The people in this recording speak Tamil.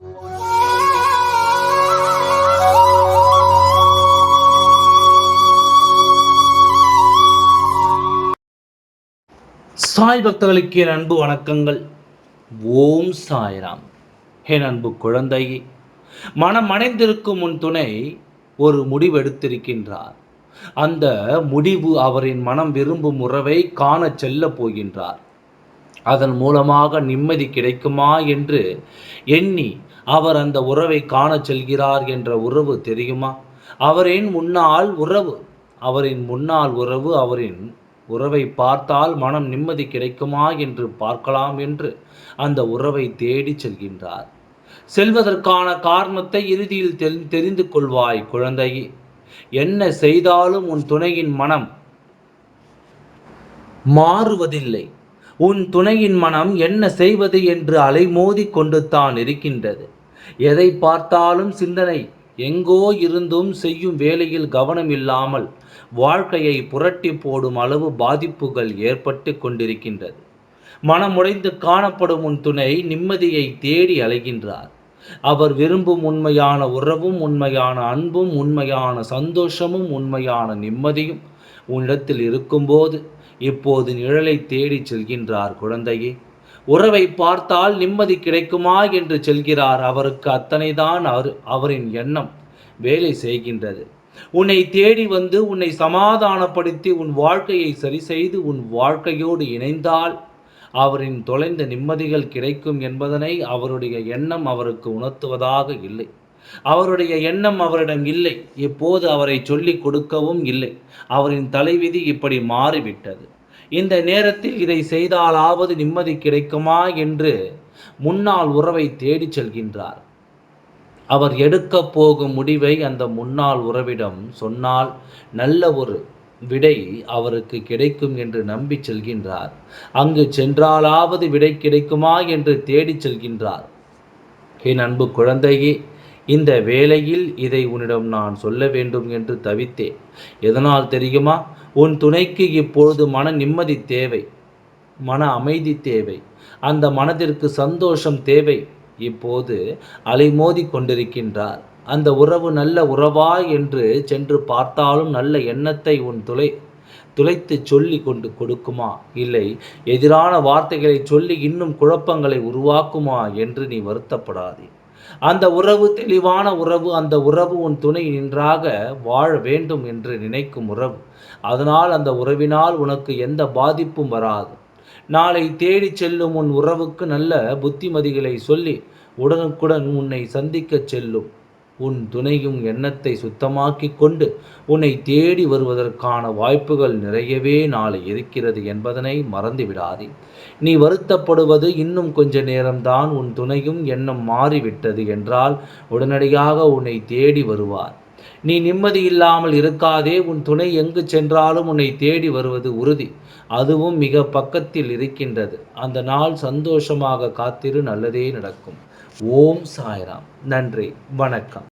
சாய் பக்தர்களுக்கு என் அன்பு வணக்கங்கள். ஓம் சாய்ராம். என் அன்பு குழந்தையே மனம் அணைந்திருக்கும் உன் துணை ஒரு முடிவு எடுத்திருக்கின்றார் அந்த முடிவு அவரின் மனம் விரும்பும் உறவை காணச் செல்லப் போகின்றார். அதன் மூலமாக நிம்மதி கிடைக்குமா என்று எண்ணி அவர் அந்த உறவை காணச் செல்கிறார் என்ற உறவு தெரியுமா? அவரின் முன்னால் உறவு. அவரின் முன்னால் உறவு அவரின் உறவை பார்த்தால் மனம் நிம்மதி கிடைக்குமா என்று பார்க்கலாம் என்று அந்த உறவை தேடி செல்கின்றார். செல்வதற்கான காரணத்தை இறுதியில் தெரி- தெரிந்து கொள்வாய் குழந்தையே. என்ன செய்தாலும் உன் துணையின் மனம் மாறுவதில்லை. உன் துணையின் மனம் என்ன செய்வது என்று அலைமோதி கொண்டு தான் இருக்கின்றது. எதை பார்த்தாலும் சிந்தனை. எங்கோ இருந்தும் செய்யும் வேலையில் கவனம் இல்லாமல் வாழ்க்கையை புரட்டி போடும் அளவு பாதிப்புகள் ஏற்பட்டு கொண்டிருக்கின்றது. மனமுடைந்து காணப்படும் உன் துணை நிம்மதியை தேடி அலைகின்றார். அவர் விரும்பும் உண்மையான உறவும் உண்மையான அன்பும் உண்மையான சந்தோஷமும் உண்மையான நிம்மதியும் உன்னிடத்தில் இருக்கும்போது இப்போது நிழலை தேடிச் செல்கின்றார் குழந்தையே. உறவை பார்த்தால் நிம்மதி கிடைக்குமா என்று செல்கிறார் அவருக்கு அத்தனைதான் அவர் அவரின் எண்ணம் வேலை செய்கின்றது. உன்னை தேடி வந்து உன்னை சமாதானப்படுத்தி உன் வாழ்க்கையை சரி செய்து உன் வாழ்க்கையோடு இணைந்தால் அவரின் தொலைந்த நிம்மதிகள் கிடைக்கும் என்பதனை அவருடைய எண்ணம் அவருக்கு உணர்த்துவதாக இல்லை. அவருடைய எண்ணம் அவரிடம் இல்லை. இப்போது அவரை சொல்லிக் கொடுக்கவும் இல்லை. அவரின் தலைவிதி இப்படி மாறிவிட்டது. இந்த நேரத்தில் இதை செய்தாலாவது நிம்மதி கிடைக்குமா என்று முன்னாள் உறவை தேடிச் செல்கின்றார். அவர் எடுக்கப் போகும் முடிவை அந்த முன்னாள் உறவிடம் சொன்னால் நல்ல ஒரு விடை அவருக்கு கிடைக்கும் என்று நம்பி செல்கின்றார். அங்கு சென்றாலாவது விடை கிடைக்குமா என்று தேடிச் செல்கின்றார். என் அன்பு குழந்தையே இந்த வேளையில் இதை உன்னிடம் நான் சொல்ல வேண்டும் என்று தவித்தேன். எதனால் தெரியுமா? உன் துணைக்கு இப்பொழுது மன நிம்மதி தேவை மன அமைதி தேவை அந்த மனதிற்கு சந்தோஷம் தேவை. இப்போது அலைமோதி கொண்டிருக்கின்றார். அந்த உறவு நல்ல உறவா என்று சென்று பார்த்தாலும் நல்ல எண்ணத்தை உன் துளை துளைத்து சொல்லி கொண்டு கொடுக்குமா? இல்லை எதிரான வார்த்தைகளை சொல்லி இன்னும் குழப்பங்களை உருவாக்குமா என்று நீ வருத்தப்படாதே. அந்த உறவு தெளிவான உறவு அந்த உறவு உன் துணை நின்றாக வாழ வேண்டும் என்று நினைக்கும் உறவு. அதனால் அந்த உறவினால் உனக்கு எந்த பாதிப்பும் வராது. நாளை தேடிச் செல்லும் உன் உறவுக்கு நல்ல புத்திமதிகளை சொல்லி உடனுக்குடன் உன்னை சந்திக்கச் செல்லும். உன் துணையும் எண்ணத்தை சுத்தமாக்கி கொண்டு உன்னை தேடி வருவதற்கான வாய்ப்புகள் நிறையவே நாளை இருக்கிறது என்பதனை மறந்துவிடாதே. நீ வருத்தப்படுவது இன்னும் கொஞ்ச நேரம்தான் உன் துணையும் எண்ணம் மாறிவிட்டது என்றால் உடனடியாக உன்னை தேடி வருவார். நீ நிம்மதி இல்லாமல் இருக்காதே உன் துணை எங்கு சென்றாலும் உன்னை தேடி வருவது உறுதி. அதுவும் மிக பக்கத்தில் இருக்கின்றது. அந்த நாள் சந்தோஷமாக காத்திரு நல்லதே நடக்கும். ஓம் சாய்ராம். நன்றி வணக்கம்.